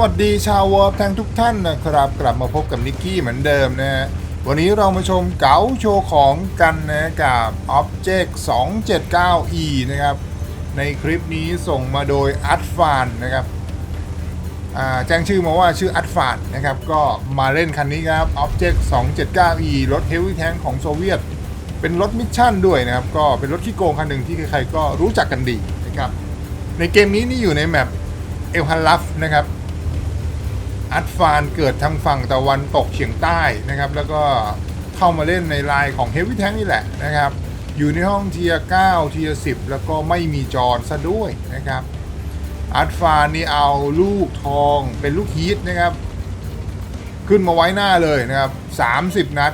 วัสดีชาววอร์แทงทุกท่านนะครับ กลับมาพบกับนิกกี้เหมือนเดิมนะฮะวันนี้เรามาชมเก๋าโชว์ของกันนะกับ Object 279e นะครับ ในคลิปนี้ส่งมาโดยอั f ฟานนะครับแจ้งชื่อมาว่าชื่ออั f ฟานนะครับ ก็มาเล่นคันนี้ครับ Object 279e รถเฮฟวี่แทงของโซเวียต เป็นรถมิชชั่นด้วยนะครับ ก็เป็นรถขี้โกงคันหนึ่งที่ใครๆก็รู้จักกันดีนะครับ ในเกมนี้นี่อยู่ในแมปเอลฮันลัฟนะครับ อัดฟานเกิดทางฝั่งตะวันตกเฉียงใต้นะครับ แล้วก็เข้ามาเล่นในไลน์ของเฮฟวี่แทงนี่แหละนะครับ อยู่ในห้องเทียร์9เทียร์10 แล้วก็ไม่มีจอนซะด้วยนะครับ อัดฟานนี่เอาลูกทองเป็นลูกฮีทนะครับ ขึ้นมาไว้หน้าเลยนะครับ 30 นัด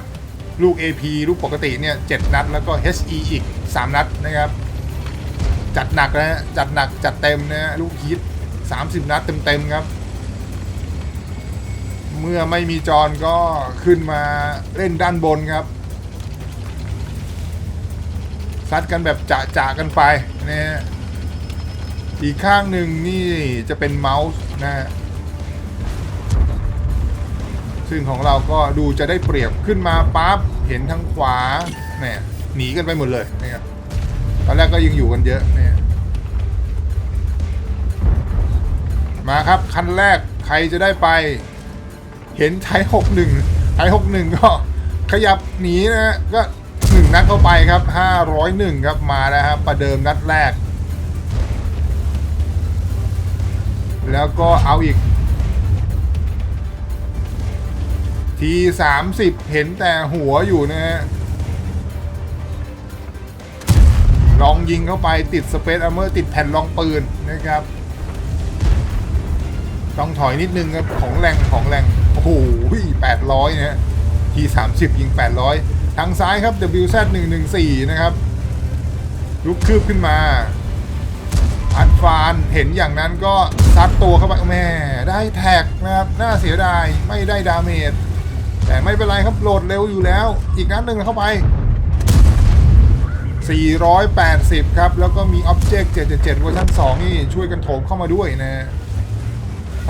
ลูก AP ลูกปกติเนี่ย 7 นัด แล้วก็ HE อีก 3 นัดนะครับ จัดหนักนะจัดหนักจัดเต็มนะฮะลูกฮีท30 นัดเต็มๆครับ เมื่อไม่มีจอนก็ขึ้นมาเล่นด้านบนครับ ซัดกันแบบจะจะกันไปนะฮะอีกข้างหนึ่งนี่จะเป็นเมาส์นะฮะซึ่งของเราก็ดูจะได้เปรียบขึ้นมาปั๊บเห็นทางขวาแหมหนีกันไปหมดเลยนะครับตอนแรกก็ยังอยู่กันเยอะเนี่ยมาครับคันแรกใครจะได้ไป เห็นไทยหกหนึ่งไทยหกหนึ่งก็ขยับหนีนะฮะก็หนึ่งนัดเข้าไปครับห้าร้อยหนึ่งครับมาแล้วครับประเดิมนัดแรก แล้วก็เอาอีก ทีสามสิบเห็นแต่หัวอยู่นะฮะลองยิงเข้าไปติดสเปซอัมเมอร์ติดแผ่นรองปืนนะครับ ต้องถอยนิดนึงครับของแรงของแรง อ้โหแปดร้อยนะฮะทีสามสิบยิงแปดร้อยทางซ้ายครับ WZ หนึ่งหนึ่งสี่นะครับ ลุกคืบขึ้นมา อัดฟานเห็นอย่างนั้นก็ซัดตัวเข้าไปแม่ได้แท็กนะครับ น่าเสียดายไม่ได้ดาเมจแต่ไม่เป็นไรครับโหลดเร็วอยู่แล้ว อีกนัดหนึ่งเข้าไป 480 ครับ แล้วก็มี Object 777เวอร์ชัน2นี่ช่วยกันโถมเข้ามาด้วยนะ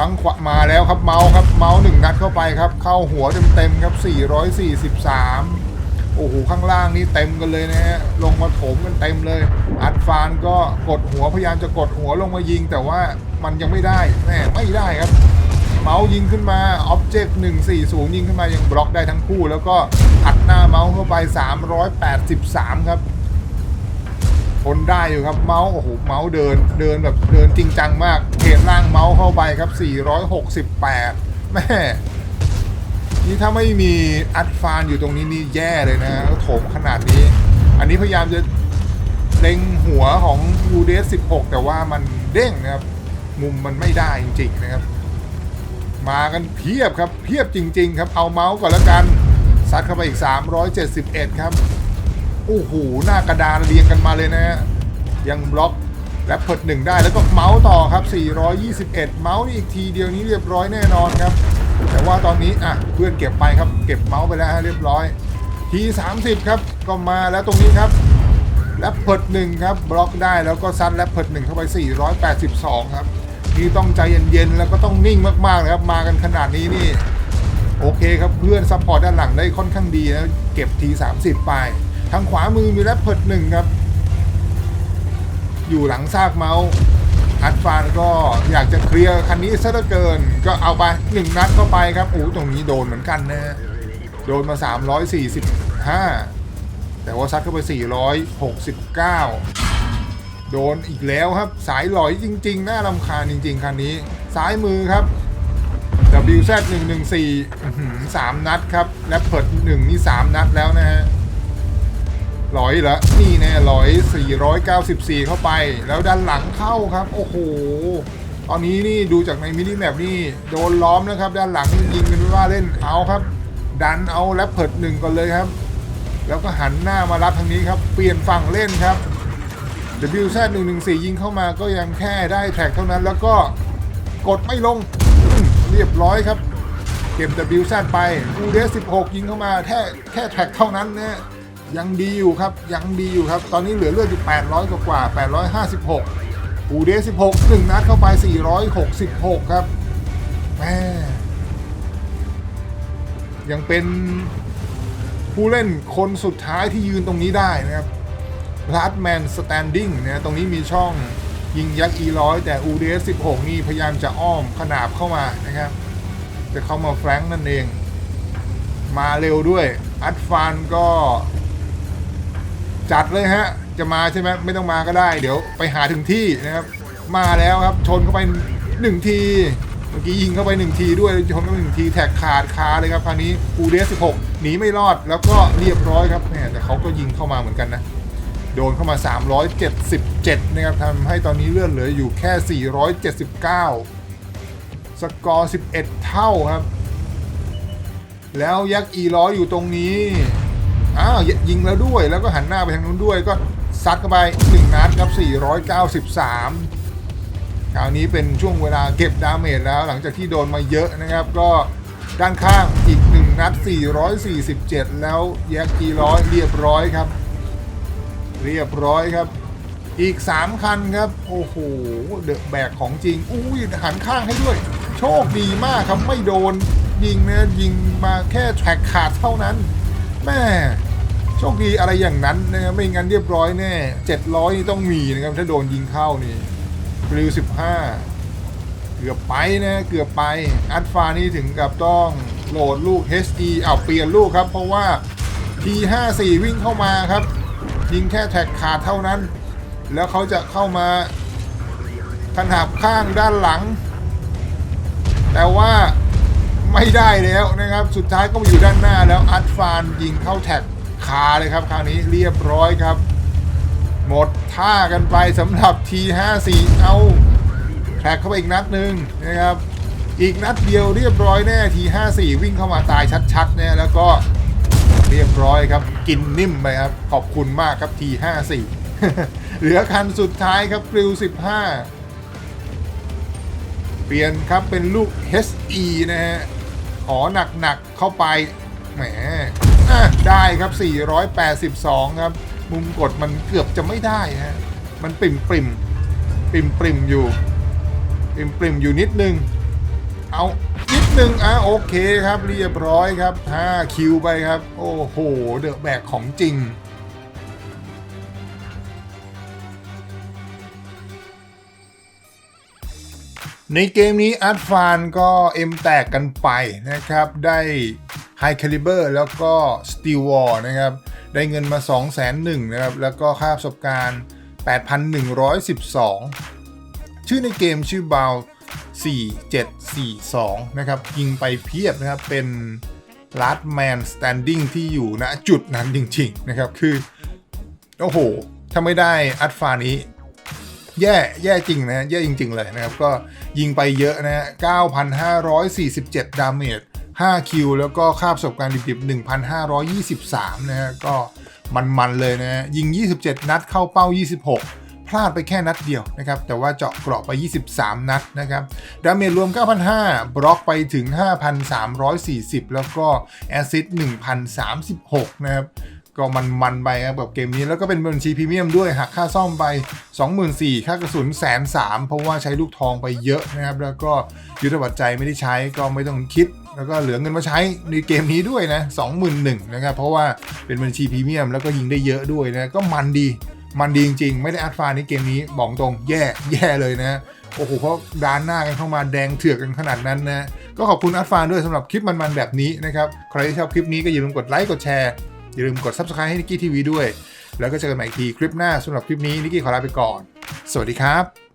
ทั้งขวามาแล้วครับเมาส์ครับเมาส์หนึ่งนัดเข้าไปครับ เข้าหัวเต็มๆครับ 443 โอ้โหข้างล่างนี่เต็มกันเลยนะฮะลงมาโถมกันเต็มเลย อัดฟานก็กดหัวพยายามจะกดหัวลงมายิง แต่ว่ามันยังไม่ได้แม่ไม่ได้ครับ เมาส์ยิงขึ้นมา Object 140 ยิงขึ้นมายังบล็อกได้ทั้งคู่ แล้วก็อัดหน้าเมาส์เข้าไป 383 ครับ ทนได้อยู่ครับเมาส์โอ้โหเมาส์เดินเดินแบบเดินจริงจังมากเทรดล่างเมาส์เข้าไปครับ 468 แม่นี่ถ้าไม่มีอัดฟานอยู่ตรงนี้นี่แย่เลยนะโถมขนาดนี้ อันนี้พยายามจะเล็งหัวของ u d 16 แต่ว่ามันเด้งนะครับ มุมมันไม่ได้จริงๆนะครับ มากันเพียบครับเพียบจริง ๆ ครับเอาเมาส์ก่อนแล้วกันซัดเข้าไปอีก 371 ครับ โอ้โหหน้ากระดานเรียงกันมาเลยนะฮะยังบล็อกและเพิดหนึ่งได้แล้วก็เมาส์ต่อครับ 421 เมาส์นี่อีกทีเดียวนี้เรียบร้อยแน่นอนครับ แต่ว่าตอนนี้อะเพื่อนเก็บไปครับ เก็บเมาส์ไปแล้วฮะเรียบร้อย ที 30 ครับก็มาแล้วตรงนี้ครับแลปเพิดหนึ่งครับบล็อกได้แล้วก็ซัดแลปเพิดหนึ่งเข้าไป 482 ครับนี่ต้องใจเย็นๆแล้วก็ต้องนิ่งมากๆนะครับมากันขนาดนี้นี่โอเคครับเพื่อนซัพพอร์ตด้านหลังได้ค่อนข้างดีนะเก็บที 30 ไป ทางขวามือมีแรปเพิดหนึ่งครับ อยู่หลังซากเมาส์อัดฟานก็อยากจะเคลียร์คันนี้ซะเหลือเกิน ก็เอาไปหนึ่งนัดเข้าไปครับโอ้ตรงนี้โดนเหมือนกันนะโดนมา 345 แต่ว่าซัดเข้าไป 469 โดนอีกแล้วครับสายหลอยจริงๆ น่ารำคาญจริง ๆ คันนี้ ซ้ายมือครับ WZ 1 1 4สามนัดครับ และเพิดหนึ่งนี่สามนัดแล้วนะฮะ หลอยเหรอนี่แน่หลอย494เก้าสิบสี่เข้าไป แล้วด้านหลังเข้าครับ โอ้โห ตอนนี้นี่ดูจากในมินิแมปนี่โดนล้อมนะครับ ด้านหลังยิงกันไม่ว่าเล่นเอาครับ ดันเอาและเพิดหนึ่งก่อนเลยครับ แล้วก็หันหน้ามารับทางนี้ครับ เปลี่ยนฝั่งเล่นครับ WZ 114 ยิงเข้ามาก็ยังแค่ได้แท็กเท่านั้น แล้วก็กดไม่ลงเรียบร้อยครับ เก็บ WZ ไปอูเดส16 ยิงเข้ามาแค่แค่แท็กเท่านั้นนะ ยังดีอยู่ครับ ยังดีอยู่ครับ ตอนนี้เหลือเลือดอยู่ 800 กว่ากว่า 856อูเดส16 1 นัดเข้าไป 466 ครับแม่ยังเป็นผู้เล่นคนสุดท้ายที่ยืนตรงนี้ได้นะครับ Last Man Standing นะตรงนี้มีช่องยิงยักษ์ E100 แต่ UDS 16 นี่พยายามจะอ้อมขนาบเข้ามานะครับ จะเข้ามาแฟรงค์นั่นเอง มาเร็วด้วย อัดฟานก็ จัดเลยฮะ จะมาใช่ไหมไม่ต้องมาก็ได้ เดี๋ยวไปหาถึงที่นะครับ มาแล้วครับชนเข้าไปหนึ่งที เมื่อกี้ยิงเข้าไปหนึ่งทีด้วยชนเข้าไปหนึ่งทีแท็กขาดคาเลยครับคราวนี้อูเดส16หนีไม่รอดแล้วก็เรียบร้อยครับแหมแต่เขาก็ยิงเข้ามาเหมือนกันนะโดนเข้ามา 377 นะครับทำให้ตอนนี้เลื่อนเหลืออยู่แค่ 479 สกอร์ 11 เท่าครับ แล้วยักษ์อีร้อยอยู่ตรงนี้ อ้าวยยิงแล้วด้วยแล้วก็หันหน้าไปทางนู้นด้วยก็ซัดเข้าไป1นัดครับ 493 คราวนี้เป็นช่วงเวลาเก็บดาเมจแล้วหลังจากที่โดนมาเยอะนะครับ ก็ด้านข้างอีก 1 นัด 447 แล้วแยักษ์อีร้อยเรียบร้อยครับ เรียบร้อยครับ อีก 3 คันครับ โอ้โห เดอะแบกของจริง อุ้ยหันข้างให้ด้วย โชคดีมากครับไม่โดนยิงนะยิงมาแค่แทร็กขาดเท่านั้นแม่ โชคดีอะไรอย่างนั้นนะครับไม่งั้นเรียบร้อยแน่700นี่ต้องมีนะครับถ้าโดนยิงเข้านี่ริว15เกือบไปนะเกือบไปอัดฟานี่ถึงกับต้องโหลดลูก HE เอาเปลี่ยนลูกครับ เพราะว่า T54 วิ่งเข้ามาครับ ยิงแค่แท็กขาดเท่านั้น แล้วเขาจะเข้ามาขนาบข้างด้านหลัง แต่ว่าไม่ได้แล้วนะครับ สุดท้ายก็มาอยู่ด้านหน้าแล้วอัดฟานยิงเข้าแท็ก คาเลยครับคราวนี้เรียบร้อยครับ หมดท่ากันไปสำหรับ T54 เอาแท็กเข้าไปอีกนัดหนึ่งนะครับ อีกนัดเดียวเรียบร้อยแน่ T54 วิ่งเข้ามาตายชัดๆเนี่ยแล้วก็เรียบร้อยครับ กินนิ่มไปครับ ขอบคุณมากครับ T54 เหลือคันสุดท้ายครับกริว15 เปลี่ยนครับเป็นลูก HE นะฮะขอหนักๆเข้าไปแหม อะได้ครับ 482 ครับ มุมกดมันเกือบจะไม่ได้ฮะ มันปริมปริมปริมปริมอยู่ ปริมปริมอยู่นิดนึง เอานิดนึงอะโอเคครับ เรียบร้อยครับ 5 คิวไปครับ โอ้โห เดอะแบกของจริงในเกมนี้อาร์ตฟานก็เอ็มแตกกันไปนะครับ ได้ High Caliber แล้วก็ Steel War นะครับ ได้เงินมา 2 0 0 0 0 0นะครับ แล้วก็ค่าประสบการณ์ 8,112 ชื่อในเกมชื่อบาว 4742 นะครับ ยิงไปเพียบนะครับ เป็น Last Man Standing ที่อยู่ณจุดนั้นจริง ๆ นะครับ คือ โอ้โห ถ้าไม่ได้อัดฟานี้แย่แย่จริงนะแย่จริง ๆ เลยนะครับ ก็ยิงไปเยอะนะฮะ9,547 ดาเมจ 5 คิว แล้วก็ค่าประสบการณ์ดิบๆ 1,523 นะฮะ ก็มันๆเลยนะฮะ ยิง 27 นัดเข้าเป้า 26 พลาดไปแค่นัดเดียวนะครับ แต่ว่าเจาะเกราะไป 23 นัดนะครับ ดาเมจรวม 9,500 บล็อกไปถึง 5,340 แล้วก็แอสซิสต์1,036 นะครับก็มันมันๆไปครับแบบเกมนี้แล้วก็เป็นบัญชีพรีเมียมด้วยหักค่าซ่อมไป 24,000ค่ากระสุนแสนสามเพราะว่าใช้ลูกทองไปเยอะนะครับ แล้วก็ยุทธบัตรใจไม่ได้ใช้ก็ไม่ต้องคิด แล้วก็เหลือเงินมาใช้ในเกมนี้ด้วยนะ21,000นะครับ เพราะว่าเป็นบัญชีพรีเมียมแล้วก็ยิงได้เยอะด้วยนะก็มันดีมันดีจริงๆ ไม่ได้อัดฟาในเกมนี้บอกตรงแย่แย่เลยนะโอ้โหเพราะด้านหน้ากันเข้ามาแดงเถือกกันขนาดนั้นนะ ก็ขอบคุณอัดฟานด้วยสำหรับคลิปมันๆแบบนี้นะครับ ใครที่ชอบคลิปนี้ก็อย่าลืมกดไลค์กดแชร์ อย่าลืมกด Subscribe ให้นิกกี้ทีวีด้วย แล้วก็เจอกันใหม่อีกทีคลิปหน้าสำหรับคลิปนี้นิกกี้ขอลาไปก่อน สวัสดีครับ